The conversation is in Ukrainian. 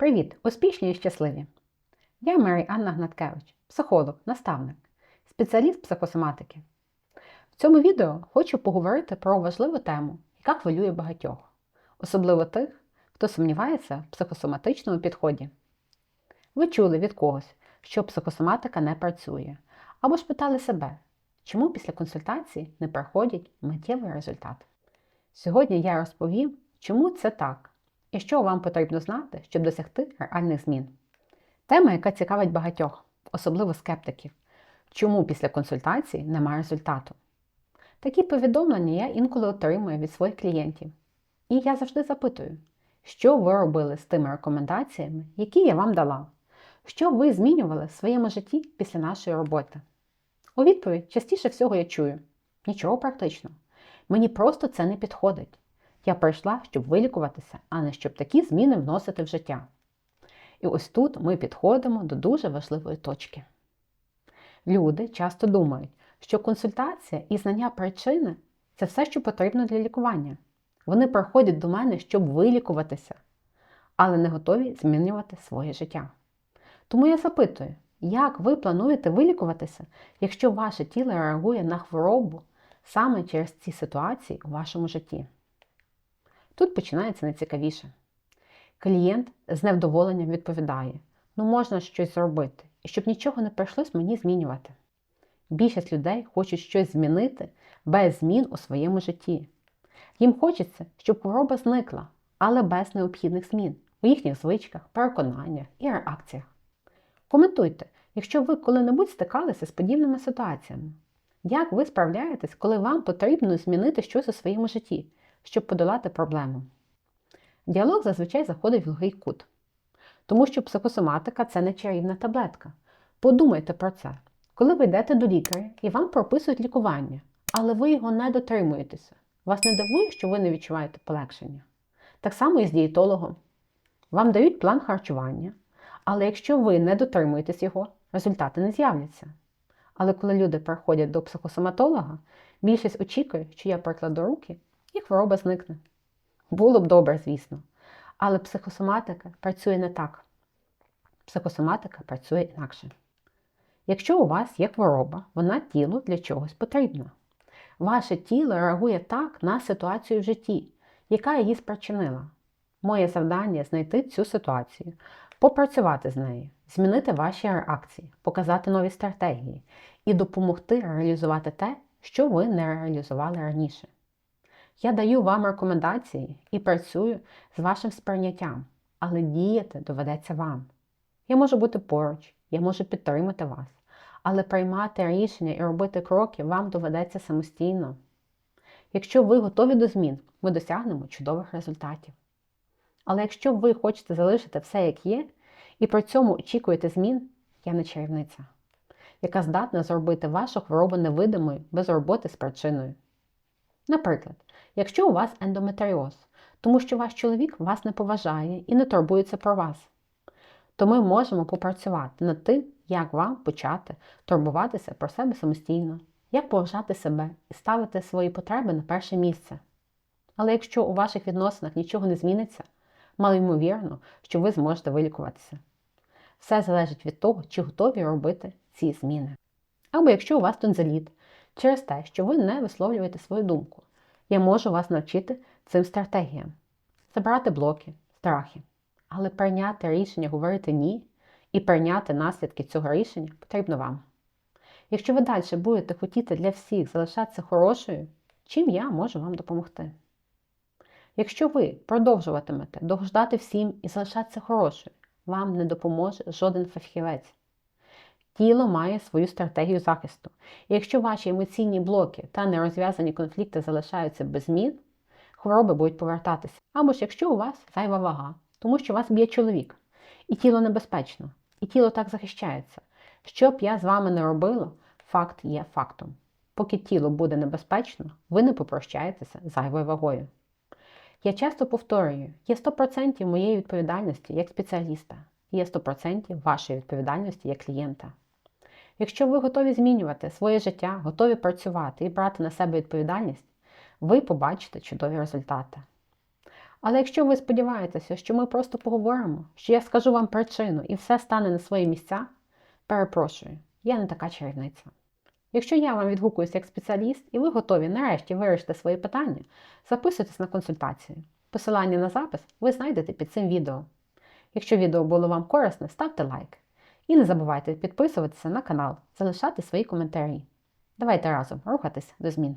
Привіт! Успішні і щасливі! Я Мері Анна Гнаткевич, психолог, наставник, спеціаліст психосоматики. В цьому відео хочу поговорити про важливу тему, яка хвилює багатьох, особливо тих, хто сумнівається в психосоматичному підході. Ви чули від когось, що психосоматика не працює, або ж питали себе, чому після консультації не приходять миттєвий результат. Сьогодні я розповім, чому це так і що вам потрібно знати, щоб досягти реальних змін. Тема, яка цікавить багатьох, особливо скептиків, чому після консультації немає результату. Такі повідомлення я інколи отримую від своїх клієнтів. І я завжди запитую, що ви робили з тими рекомендаціями, які я вам дала, що ви змінювали в своєму житті після нашої роботи. У відповідь частіше всього я чую: нічого практичного. Мені просто це не підходить. Я прийшла, щоб вилікуватися, а не щоб такі зміни вносити в життя. І ось тут ми підходимо до дуже важливої точки. Люди часто думають, що консультація і знання причини це все, що потрібно для лікування. Вони приходять до мене, щоб вилікуватися, але не готові змінювати своє життя. Тому я запитую, як ви плануєте вилікуватися, якщо ваше тіло реагує на хворобу саме через ці ситуації у вашому житті? Тут починається найцікавіше. Клієнт з невдоволенням відповідає: ну можна щось зробити, і щоб нічого не прийшлось мені змінювати. Більшість людей хочуть щось змінити без змін у своєму житті. Їм хочеться, щоб хвороба зникла, але без необхідних змін у їхніх звичках, переконаннях і реакціях. Коментуйте, якщо ви коли-небудь стикалися з подібними ситуаціями. Як ви справляєтесь, коли вам потрібно змінити щось у своєму житті, щоб подолати проблему? Діалог зазвичай заходить в глухий кут, тому що психосоматика це не чарівна таблетка. Подумайте про це. Коли ви йдете до лікаря і вам прописують лікування, але ви його не дотримуєтеся, вас не дивує, що ви не відчуваєте полегшення. Так само і з дієтологом. Вам дають план харчування, але якщо ви не дотримуєтесь його, результати не з'являться. Але коли люди приходять до психосоматолога, більшість очікує, що я прикладу руки і хвороба зникне. Було б добре, звісно. Але психосоматика працює не так. Психосоматика працює інакше. Якщо у вас є хвороба, вона тілу для чогось потрібна. Ваше тіло реагує так на ситуацію в житті, яка її спричинила. Моє завдання знайти цю ситуацію, попрацювати з нею, змінити ваші реакції, показати нові стратегії і допомогти реалізувати те, що ви не реалізували раніше. Я даю вам рекомендації і працюю з вашим сприйняттям, але діяти доведеться вам. Я можу бути поруч, я можу підтримати вас, але приймати рішення і робити кроки вам доведеться самостійно. Якщо ви готові до змін, ми досягнемо чудових результатів. Але якщо ви хочете залишити все як є, і при цьому очікуєте змін, я не чарівниця, яка здатна зробити вашу хворобу невидимою без роботи з причиною. Наприклад, якщо у вас ендометріоз, тому що ваш чоловік вас не поважає і не турбується про вас, то ми можемо попрацювати над тим, як вам почати турбуватися про себе самостійно, як поважати себе і ставити свої потреби на перше місце. Але якщо у ваших відносинах нічого не зміниться, мало ймовірно, що ви зможете вилікуватися. Все залежить від того, чи готові робити ці зміни. Або якщо у вас тонзиліт, через те, що ви не висловлюєте свою думку, я можу вас навчити цим стратегіям, забрати блоки, страхи, але прийняти рішення говорити ні і прийняти наслідки цього рішення потрібно вам. Якщо ви далі будете хотіти для всіх залишатися хорошою, чим я можу вам допомогти? Якщо ви продовжуватимете догождати всім і залишатися хорошою, вам не допоможе жоден фахівець. Тіло має свою стратегію захисту. І якщо ваші емоційні блоки та нерозв'язані конфлікти залишаються без змін, хвороби будуть повертатися. Або ж якщо у вас зайва вага, тому що вас б'є чоловік, і тіло небезпечно, і тіло так захищається. Що б я з вами не робила, факт є фактом. Поки тіло буде небезпечно, ви не попрощаєтеся зайвою вагою. Я часто повторюю, є 100% моєї відповідальності як спеціаліста, є 100% вашої відповідальності як клієнта. Якщо ви готові змінювати своє життя, готові працювати і брати на себе відповідальність, ви побачите чудові результати. Але якщо ви сподіваєтеся, що ми просто поговоримо, що я скажу вам причину і все стане на свої місця, перепрошую, я не така чарівниця. Якщо я вам відгукуюсь як спеціаліст і ви готові нарешті вирішити свої питання, записуйтесь на консультацію. Посилання на запис ви знайдете під цим відео. Якщо відео було вам корисне, ставте лайк. І не забувайте підписуватися на канал, залишати свої коментарі. Давайте разом рухатись до змін.